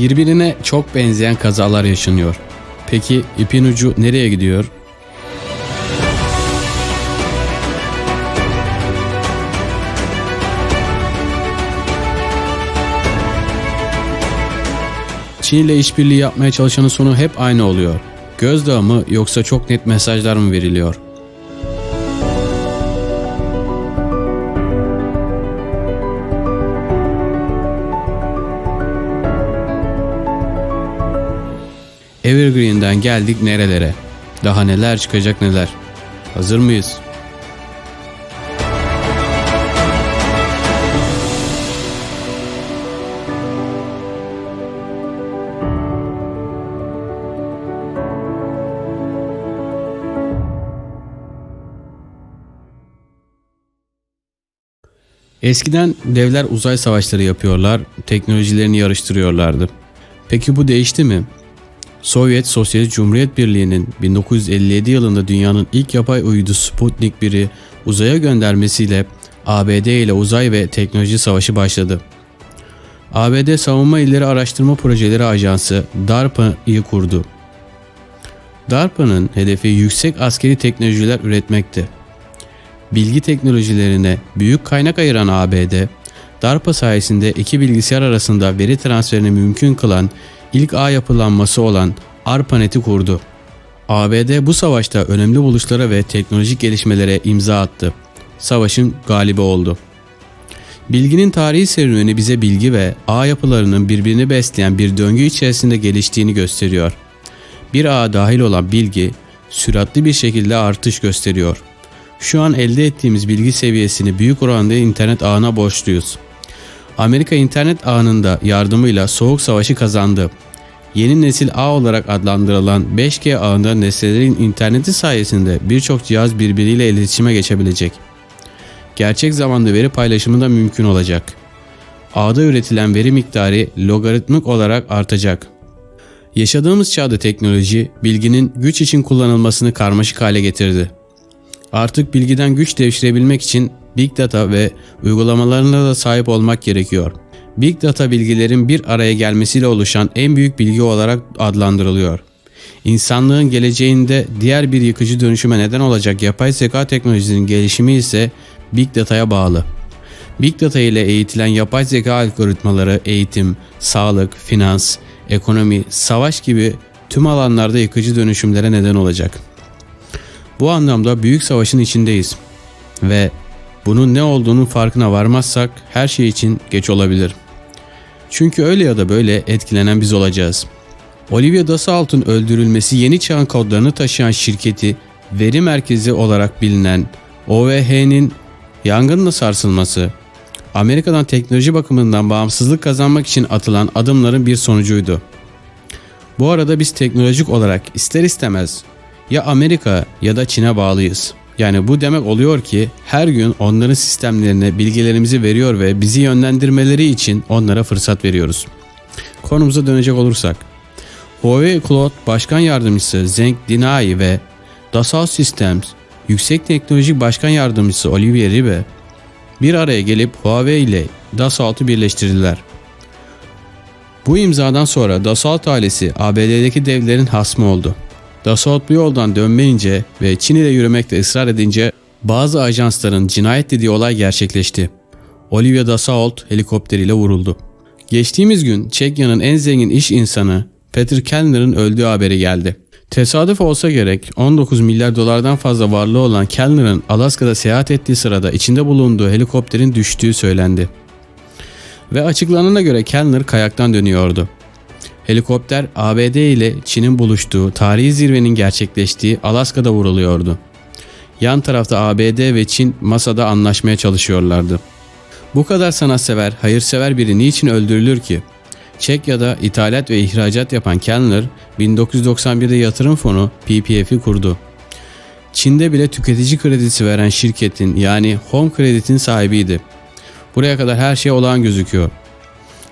Birbirine çok benzeyen kazalar yaşanıyor. Peki ipin ucu nereye gidiyor? Çin ile işbirliği yapmaya çalışanın sonu hep aynı oluyor. Gözdağı mı yoksa çok net mesajlar mı veriliyor? Evergreen'den geldik nerelere? Daha neler çıkacak neler? Hazır mıyız? Eskiden devler uzay savaşları yapıyorlar, teknolojilerini yarıştırıyorlardı. Peki bu değişti mi? Sovyet Sosyalist Cumhuriyet Birliği'nin 1957 yılında dünyanın ilk yapay uydu Sputnik 1'i uzaya göndermesiyle ABD ile uzay ve teknoloji savaşı başladı. ABD Savunma İlleri Araştırma Projeleri Ajansı DARPA'yı kurdu. DARPA'nın hedefi yüksek askeri teknolojiler üretmekti. Bilgi teknolojilerine büyük kaynak ayıran ABD, DARPA sayesinde iki bilgisayar arasında veri transferini mümkün kılan ilk ağ yapılanması olan ARPANET'i kurdu. ABD bu savaşta önemli buluşlara ve teknolojik gelişmelere imza attı. Savaşın galibi oldu. Bilginin tarihi serüveni bize bilgi ve ağ yapılarının birbirini besleyen bir döngü içerisinde geliştiğini gösteriyor. Bir ağa dahil olan bilgi süratli bir şekilde artış gösteriyor. Şu an elde ettiğimiz bilgi seviyesini büyük oranda internet ağına borçluyuz. Amerika internet ağının da yardımıyla Soğuk Savaşı kazandı. Yeni nesil ağ olarak adlandırılan 5G ağında nesnelerin interneti sayesinde birçok cihaz birbiriyle iletişime geçebilecek. Gerçek zamanlı veri paylaşımı da mümkün olacak. Ağda üretilen veri miktarı logaritmik olarak artacak. Yaşadığımız çağda teknoloji, bilginin güç için kullanılmasını karmaşık hale getirdi. Artık bilgiden güç devşirebilmek için Big Data ve uygulamalarına da sahip olmak gerekiyor. Big Data bilgilerin bir araya gelmesiyle oluşan en büyük bilgi olarak adlandırılıyor. İnsanlığın geleceğinde diğer bir yıkıcı dönüşüme neden olacak yapay zeka teknolojisinin gelişimi ise Big Data'ya bağlı. Big Data ile eğitilen yapay zeka algoritmaları eğitim, sağlık, finans, ekonomi, savaş gibi tüm alanlarda yıkıcı dönüşümlere neden olacak. Bu anlamda büyük savaşın içindeyiz ve bunun ne olduğunun farkına varmazsak her şey için geç olabilir. Çünkü öyle ya da böyle etkilenen biz olacağız. Olivia Dassault'un öldürülmesi yeni çağın kodlarını taşıyan şirketi veri merkezi olarak bilinen OVH'nin yangınla sarsılması, Amerika'dan teknoloji bakımından bağımsızlık kazanmak için atılan adımların bir sonucuydu. Bu arada biz teknolojik olarak ister istemez ya Amerika ya da Çin'e bağlıyız. Yani bu demek oluyor ki her gün onların sistemlerine bilgilerimizi veriyor ve bizi yönlendirmeleri için onlara fırsat veriyoruz. Konumuza dönecek olursak. Huawei Cloud Başkan Yardımcısı Zheng Dinai ve Dassault Systems Yüksek Teknoloji Başkan Yardımcısı Olivier Ribe bir araya gelip Huawei ile Dassault'u birleştirdiler. Bu imzadan sonra Dassault ailesi ABD'deki devlerin hasmı oldu. Dassault bu yoldan dönmeyince ve Çin ile yürümekte ısrar edince bazı ajansların cinayet dediği olay gerçekleşti. Olivia Dassault helikopteriyle vuruldu. Geçtiğimiz gün Çekya'nın en zengin iş insanı Peter Kellner'ın öldüğü haberi geldi. Tesadüf olsa gerek 19 milyar dolardan fazla varlığı olan Kellner'ın Alaska'da seyahat ettiği sırada içinde bulunduğu helikopterin düştüğü söylendi. Ve açıklanana göre Kellner kayaktan dönüyordu. Helikopter ABD ile Çin'in buluştuğu tarihi zirvenin gerçekleştiği Alaska'da vuruluyordu. Yan tarafta ABD ve Çin masada anlaşmaya çalışıyorlardı. Bu kadar sanatsever, hayırsever biri niçin öldürülür ki? Çekya'da ithalat ve ihracat yapan Kellner 1991'de yatırım fonu PPF'i kurdu. Çin'de bile tüketici kredisi veren şirketin yani Home Credit'in sahibiydi. Buraya kadar her şey olağan gözüküyor.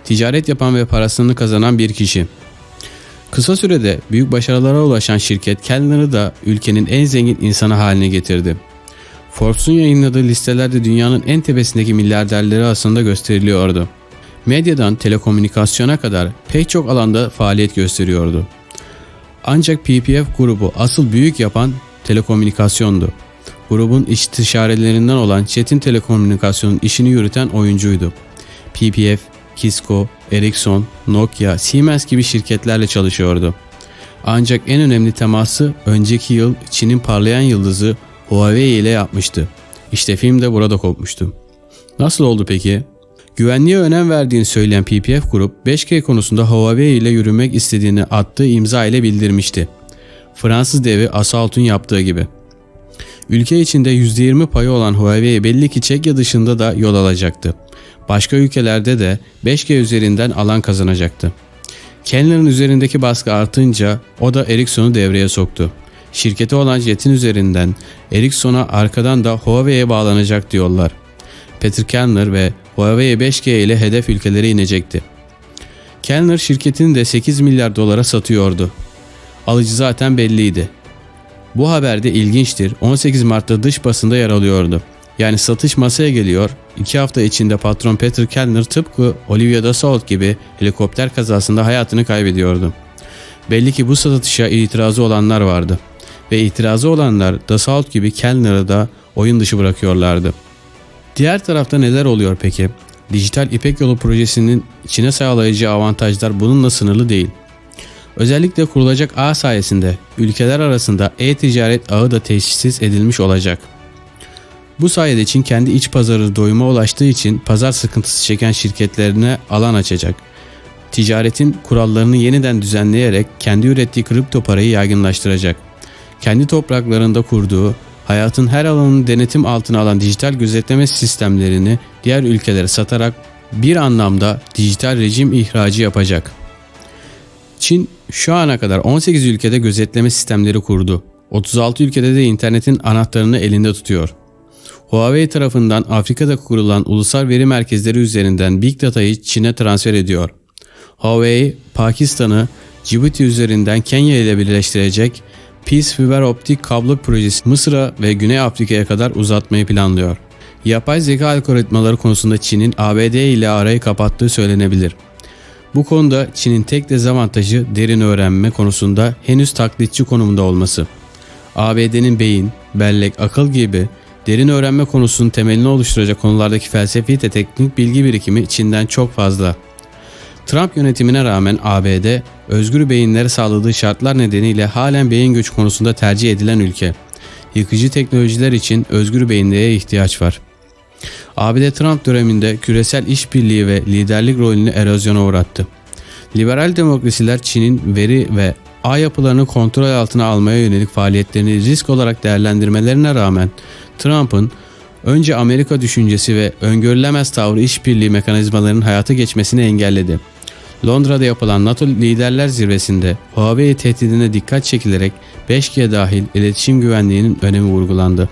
Ticaret yapan ve parasını kazanan bir kişi. Kısa sürede büyük başarılara ulaşan şirket Kellner'ı da ülkenin en zengin insanı haline getirdi. Forbes'un yayınladığı listelerde dünyanın en tepesindeki milyarderleri aslında gösteriliyordu. Medyadan telekomünikasyona kadar pek çok alanda faaliyet gösteriyordu. Ancak PPF grubu asıl büyük yapan telekomünikasyondu. Grubun istişarelerinden olan Çetin Telekomünikasyon'un işini yürüten oyuncuydu. PPF, Kisco, Ericsson, Nokia, Siemens gibi şirketlerle çalışıyordu. Ancak en önemli teması önceki yıl Çin'in parlayan yıldızı Huawei ile yapmıştı. İşte film de burada kopmuştu. Nasıl oldu peki? Güvenliğe önem verdiğini söyleyen PPF grup 5G konusunda Huawei ile yürümek istediğini attığı imza ile bildirmişti. Fransız devi Asalt'un yaptığı gibi. Ülke içinde %20 payı olan Huawei belli ki Çekya dışında da yol alacaktı. Başka ülkelerde de 5G üzerinden alan kazanacaktı. Kellner'ın üzerindeki baskı artınca o da Ericsson'u devreye soktu. Şirketi olan Jet'in üzerinden Ericsson'a arkadan da Huawei'ye bağlanacak diyorlar. Peter Kellner ve Huawei 5G ile hedef ülkelere inecekti. Kellner şirketini de 8 milyar dolara satıyordu. Alıcı zaten belliydi. Bu haber de ilginçtir. 18 Mart'ta dış basında yer alıyordu. Yani satış masaya geliyor. 2 hafta içinde patron Peter Kellner tıpkı Olivia Dassault gibi helikopter kazasında hayatını kaybediyordu. Belli ki bu satışa itirazı olanlar vardı. Ve itirazı olanlar Dassault gibi Kellner'ı da oyun dışı bırakıyorlardı. Diğer tarafta neler oluyor peki? Dijital İpek Yolu projesinin Çin'e sağlayacağı avantajlar bununla sınırlı değil. Özellikle kurulacak ağ sayesinde ülkeler arasında e-ticaret ağı da tesis edilmiş olacak. Bu sayede Çin kendi iç pazarı doyuma ulaştığı için pazar sıkıntısı çeken şirketlerine alan açacak. Ticaretin kurallarını yeniden düzenleyerek kendi ürettiği kripto parayı yaygınlaştıracak. Kendi topraklarında kurduğu, hayatın her alanını denetim altına alan dijital gözetleme sistemlerini diğer ülkelere satarak bir anlamda dijital rejim ihracı yapacak. Çin şu ana kadar 18 ülkede gözetleme sistemleri kurdu. 36 ülkede de internetin anahtarını elinde tutuyor. Huawei tarafından Afrika'da kurulan ulusal veri merkezleri üzerinden Big Data'yı Çin'e transfer ediyor. Huawei, Pakistan'ı Djibouti üzerinden Kenya ile birleştirecek Peace Fiber Optik kablo projesi Mısır'a ve Güney Afrika'ya kadar uzatmayı planlıyor. Yapay zeka algoritmaları konusunda Çin'in ABD ile arayı kapattığı söylenebilir. Bu konuda Çin'in tek dezavantajı derin öğrenme konusunda henüz taklitçi konumda olması. ABD'nin beyin, bellek, akıl gibi derin öğrenme konusunun temelini oluşturacak konulardaki felsefi ve teknik bilgi birikimi Çin'den çok fazla. Trump yönetimine rağmen ABD, özgür beyinlere sağladığı şartlar nedeniyle halen beyin göçü konusunda tercih edilen ülke. Yıkıcı teknolojiler için özgür beyinlere ihtiyaç var. ABD Trump döneminde küresel işbirliği ve liderlik rolünü erozyona uğrattı. Liberal demokrasiler Çin'in veri ve ağ yapılarını kontrol altına almaya yönelik faaliyetlerini risk olarak değerlendirmelerine rağmen Trump'ın önce Amerika düşüncesi ve öngörülemez tavrı işbirliği mekanizmalarının hayata geçmesini engelledi. Londra'da yapılan NATO Liderler Zirvesi'nde Huawei tehdidine dikkat çekilerek 5G dahil iletişim güvenliğinin önemi vurgulandı.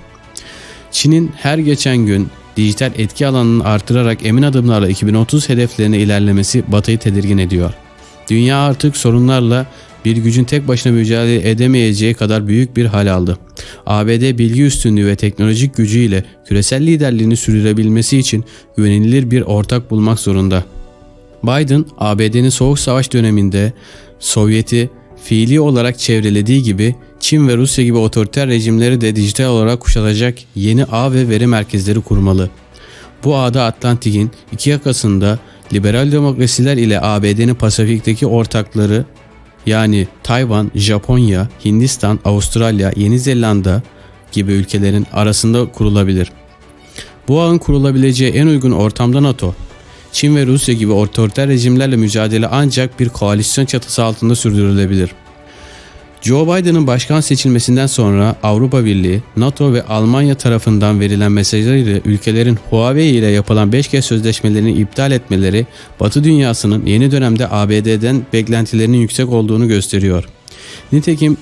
Çin'in her geçen gün dijital etki alanını artırarak emin adımlarla 2030 hedeflerine ilerlemesi Batı'yı tedirgin ediyor. Dünya artık sorunlarla bir gücün tek başına mücadele edemeyeceği kadar büyük bir hal aldı. ABD bilgi üstünlüğü ve teknolojik gücüyle küresel liderliğini sürdürebilmesi için güvenilir bir ortak bulmak zorunda. Biden, ABD'nin Soğuk Savaş döneminde Sovyet'i fiili olarak çevrelediği gibi Çin ve Rusya gibi otoriter rejimleri de dijital olarak kuşatacak yeni ağ ve veri merkezleri kurmalı. Bu ağda Atlantik'in iki yakasında liberal demokrasiler ile ABD'nin Pasifik'teki ortakları yani Tayvan, Japonya, Hindistan, Avustralya, Yeni Zelanda gibi ülkelerin arasında kurulabilir. Bu ağın kurulabileceği en uygun ortamda NATO, Çin ve Rusya gibi otoriter rejimlerle mücadele ancak bir koalisyon çatısı altında sürdürülebilir. Joe Biden'ın başkan seçilmesinden sonra Avrupa Birliği, NATO ve Almanya tarafından verilen mesajlarıyla ülkelerin Huawei ile yapılan 5G sözleşmelerini iptal etmeleri, Batı dünyasının yeni dönemde ABD'den beklentilerinin yüksek olduğunu gösteriyor. Nitekim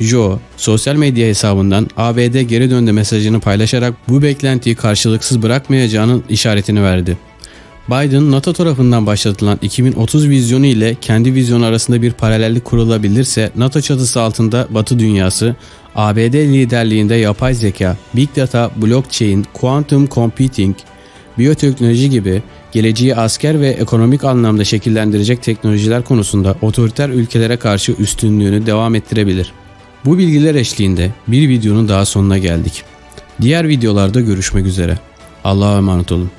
Joe sosyal medya hesabından ABD geri döndü mesajını paylaşarak bu beklentiyi karşılıksız bırakmayacağının işaretini verdi. Biden, NATO tarafından başlatılan 2030 vizyonu ile kendi vizyonu arasında bir paralellik kurulabilirse NATO çatısı altında Batı dünyası, ABD liderliğinde yapay zeka, big data, blockchain, quantum computing, biyoteknoloji gibi geleceği asker ve ekonomik anlamda şekillendirecek teknolojiler konusunda otoriter ülkelere karşı üstünlüğünü devam ettirebilir. Bu bilgiler eşliğinde bir videonun daha sonuna geldik. Diğer videolarda görüşmek üzere. Allah'a emanet olun.